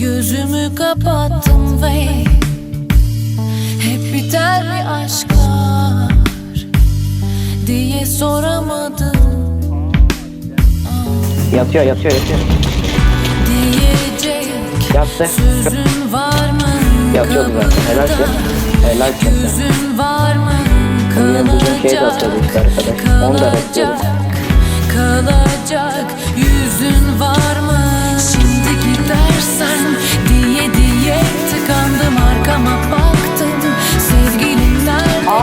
Gözümü kapattım ve Hep biter bir aşklar Diye soramadım Yatıyor yatıyor yatıyor. Diyecek Yattı. Sözün var mı? Yatıyordu zaten. Helal olsun. Helal olsun. Yüzün var mı? Şey Kalacak. Kalacak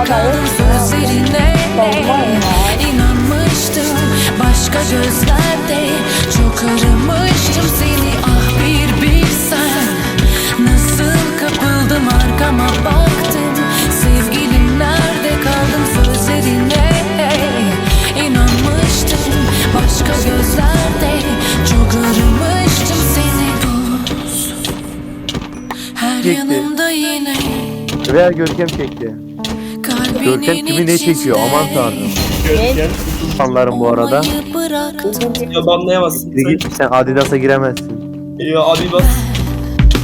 kaldım sözlerine İnanmıştım başka gözlerde. Çok aramıştım seni. Ah bir bilsen. Nasıl kapıldım arkama baktım. Sevgilim nerede kaldım sözlerine? İnanmıştım başka gözlerde. Çok aramıştım seni. Buz Her Çekti. yanımda yine. Veya Görkem çekti. Görkem kimi ne çekiyor aman tanrım. Görkem. İnsanlarım bu arada. Ya banlayamazsın. Git sen Adidas'a giremezsin. Ya abi bas.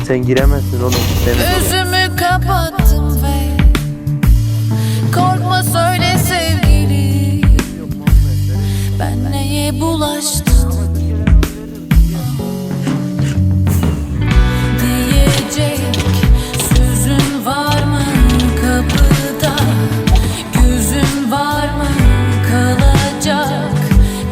Sen giremezsin oğlum. Sen Gözümü kapattım ve Korkma söyle sevgili Ben neye bulaştım